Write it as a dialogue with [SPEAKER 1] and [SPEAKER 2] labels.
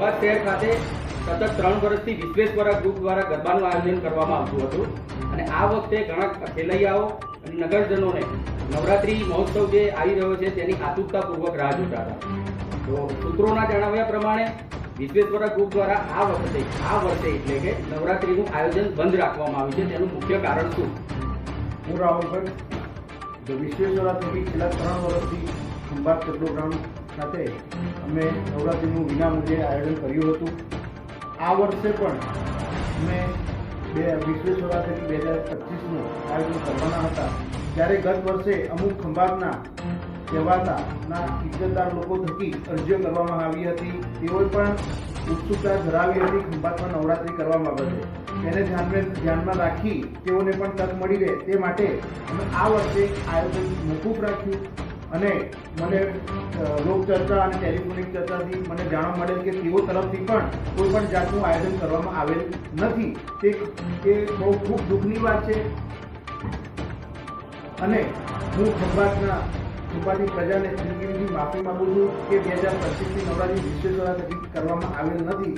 [SPEAKER 1] ખંભાત શહેર ખાતે સતત ત્રણ વર્ષથી વિશ્વેશ્વરા ગ્રુપ દ્વારા ગરબાનું આયોજન કરવામાં આવતું હતું. અને આ વખતે ઘણા ખેલૈયાઓ અને નગરજનોને નવરાત્રી મહોત્સવ જે આવી રહ્યો છે તેની આતુરતાપૂર્વક રાહ જોતા હતા. તો સૂત્રોના જણાવ્યા પ્રમાણે વિશ્વેશ્વરા ગ્રુપ દ્વારા આ વખતે, આ વર્ષે એટલે કે નવરાત્રીનું આયોજન બંધ રાખવામાં આવ્યું છે. તેનું મુખ્ય કારણ શું?
[SPEAKER 2] હું રાહુલભાઈ વિશ્વેશ્વરા થકી છેલ્લા ત્રણ વર્ષથી ખંભાત પેટ્રોલ ગ્રાઉન્ડ ખાતે અમે નવરાત્રિનું વિનામૂલ્યે આયોજન કર્યું હતું, આ વર્ષે પણ અમે બે વિશ્વેશ્વરાત્રી બે હજાર પચીસનું આયોજન કરવાના હતા. ત્યારે ગત વર્ષે અમુક ખંભાતના કહેવાતા ના ઇજ્જતદાર લોકો થકી અરજીઓ કરવામાં આવી હતી, તેઓએ પણ ઉત્સુકતા ધરાવી હતી ખંભાતમાં નવરાત્રિ કરવા બાબતે. તેને ધ્યાનમાં ધ્યાનમાં રાખી તેઓને પણ તક મળી રહે તે માટે અમે આ વર્ષે આયોજન મોકૂફ રાખ્યું. અને મને અ, લોકચર્ચા અને ટેલિફોનિક ચર્ચાથી મને જાણવા મળેલ કે તેઓ તરફથી પણ કોઈ પણ જાતનું આયોજન કરવામાં આવેલ નથી. તે તે બહુ ખૂબ દુઃખની વાત છે. અને હું ખંભાતના ખંભાતની પ્રજાને જિંદગીની માફી માંગુ છું કે બે હજાર પચીસની નવરાત્રી વિશ્વ દ્વારા કરવામાં આવેલ નથી.